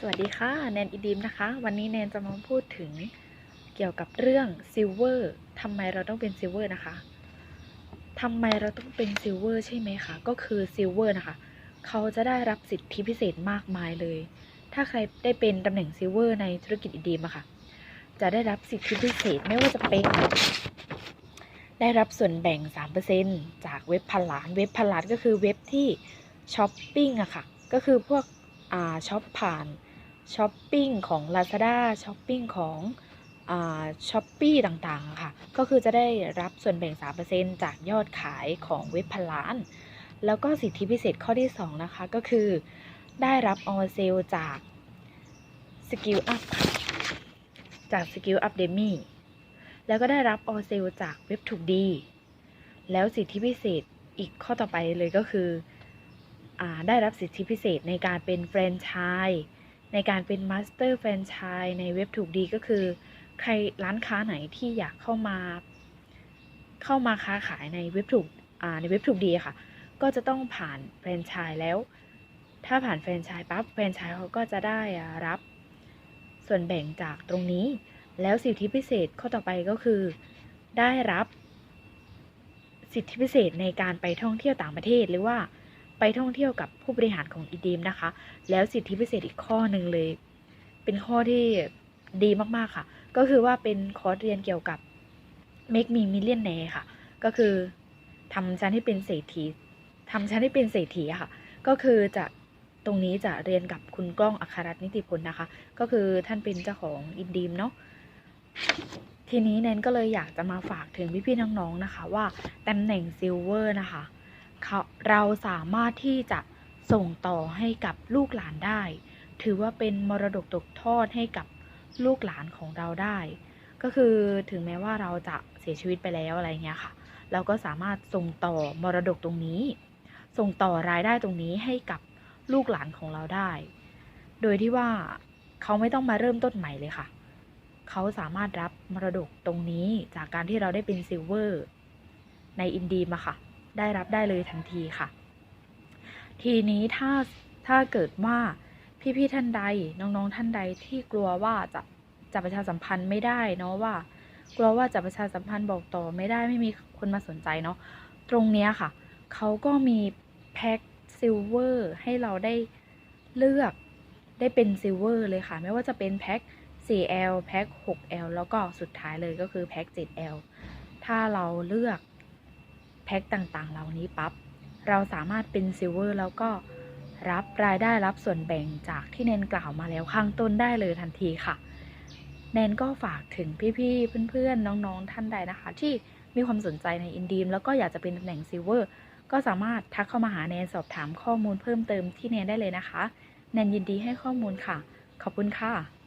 สวัสดีค่ะแนนอีดีมนะคะ วันนี้แนนจะมาพูดถึงเกี่ยวกับเรื่องซิลเวอร์ทำไมเราต้องเป็นซิลเวอร์นะคะทำไมเราต้องเป็นซิลเวอร์ใช่ไหมคะก็คือซิลเวอร์นะคะเขาจะได้รับสิทธิพิเศษมากมายเลย ถ้าใครได้เป็นตำแหน่งซิลเวอร์ในธุรกิจอีดีมอะค่ะ จะได้รับสิทธิพิเศษไม่ว่าจะเป็นได้รับส่วนแบ่ง 3%จากเว็บพันล้านเว็บพันล้านก็คือเว็บที่ช้อปปิ้งอะค่ะก็คือพวกอ่าช็อปผ่าน ช้อปปิ้งของ Lazada ช้อปปิ้งของอช้อปปี้ต่างๆค่ะ ก็คือจะได้รับส่วนแบ่ง 3%จากยอดขายของเว็บพันล้าน แล้วก็สิทธิพิเศษข้อที่ 2 นะคะ ก็คือได้รับออเซลจาก Skill Up ค่ะจาก Skill Up Demi แล้วก็ได้รับออเซลจากเว็บถูกดี แล้วสิทธิพิเศษอีกข้อต่อไปเลยก็คืออได้รับสิทธิพิเศษในการเป็นแฟรนไชส์ ในการเป็นมาสเตอร์แฟรนไชส์ในเว็บถูกดีก็คือ ใครร้านค้าไหนที่อยากเข้ามา เข้ามาค้าขายในเว็บถูกในเว็บถูกดีค่ะ ก็จะต้องผ่านแฟรนไชส์แล้ว ถ้าผ่านแฟรนไชส์ปั๊บแฟรนไชส์เขาก็จะได้รับส่วนแบ่งจากตรงนี้ แล้วสิทธิพิเศษข้อต่อไปก็คือ ได้รับ สิทธิพิเศษในการไปท่องเที่ยวต่างประเทศหรือว่า ไปท่องเที่ยวกับผู้บริหารของอีดีมนะคะ แล้วสิทธิพิเศษอีกข้อหนึ่งเลย เป็นข้อที่ดีมากๆค่ะ ก็คือว่าเป็นคอร์สเรียนเกี่ยวกับ Make Me Millionaire ค่ะ ก็คือทำฉันให้เป็นเศรษฐีทำฉันให้เป็นเศรษฐีค่ะ ก็คือจะตรงนี้จะเรียนกับคุณกล้องอัครรัตน์นิติพลนะคะ ก็คือท่านเป็นเจ้าของอินดีมเนาะทีนี้แนนก็เลยอยากจะมาฝากถึงพี่ๆน้องๆนะคะ ว่าตำแหน่งซิลเวอร์นะคะ เราสามารถที่จะส่งต่อให้กับลูกหลานได้ ถือว่าเป็นมรดกตกทอดให้กับลูกหลานของเราได้ ก็คือถึงแม้ว่าเราจะเสียชีวิตไปแล้วอะไรเงี้ยค่ะ เราก็สามารถส่งต่อมรดกตรงนี้ ส่งต่อรายได้ตรงนี้ให้กับลูกหลานของเราได้ โดยที่ว่าเขาไม่ต้องมาเริ่มต้นใหม่เลยค่ะ เขาสามารถรับมรดกตรงนี้จากการที่เราได้เป็นซิลเวอร์ในอินดีมาค่ะ ได้รับได้เลยทันทีค่ะ ทีนี้ถ้าถ้าเกิดว่าพี่ๆท่านใดน้องๆท่านใดที่กลัวว่าจะจะประชาสัมพันธ์ไม่ได้เนาะว่า กลัวว่าจะประชาสัมพันธ์บอกต่อไม่ได้ไม่มีคนมาสนใจเนาะตรงเนี้ยค่ะเขาก็มีแพ็คซิลเวอร์ให้เราได้เลือกได้เป็นซิลเวอร์เลยค่ะ ไม่ว่าจะเป็นแพ็ค 4L แพ็ค 6L แล้วก็สุดท้ายเลยก็คือแพ็ค 7L ถ้าเราเลือก แพ็คต่างๆ เหล่านี้ปั๊บเราสามารถเป็นซิลเวอร์แล้วก็รับรายได้รับส่วนแบ่งจากที่แนนกล่าวมาแล้วข้างต้นได้เลยทันทีค่ะแนนก็ฝากถึงพี่ๆเพื่อนๆน้องๆท่านใดนะคะ ที่มีความสนใจในอินดีมแล้วก็อยากจะเป็นตำแหน่งซิลเวอร์ก็สามารถทักเข้ามาหาแนนสอบถามข้อมูลเพิ่มเติมที่แนนได้เลยนะคะ แนนยินดีให้ข้อมูลค่ะ ขอบคุณค่ะ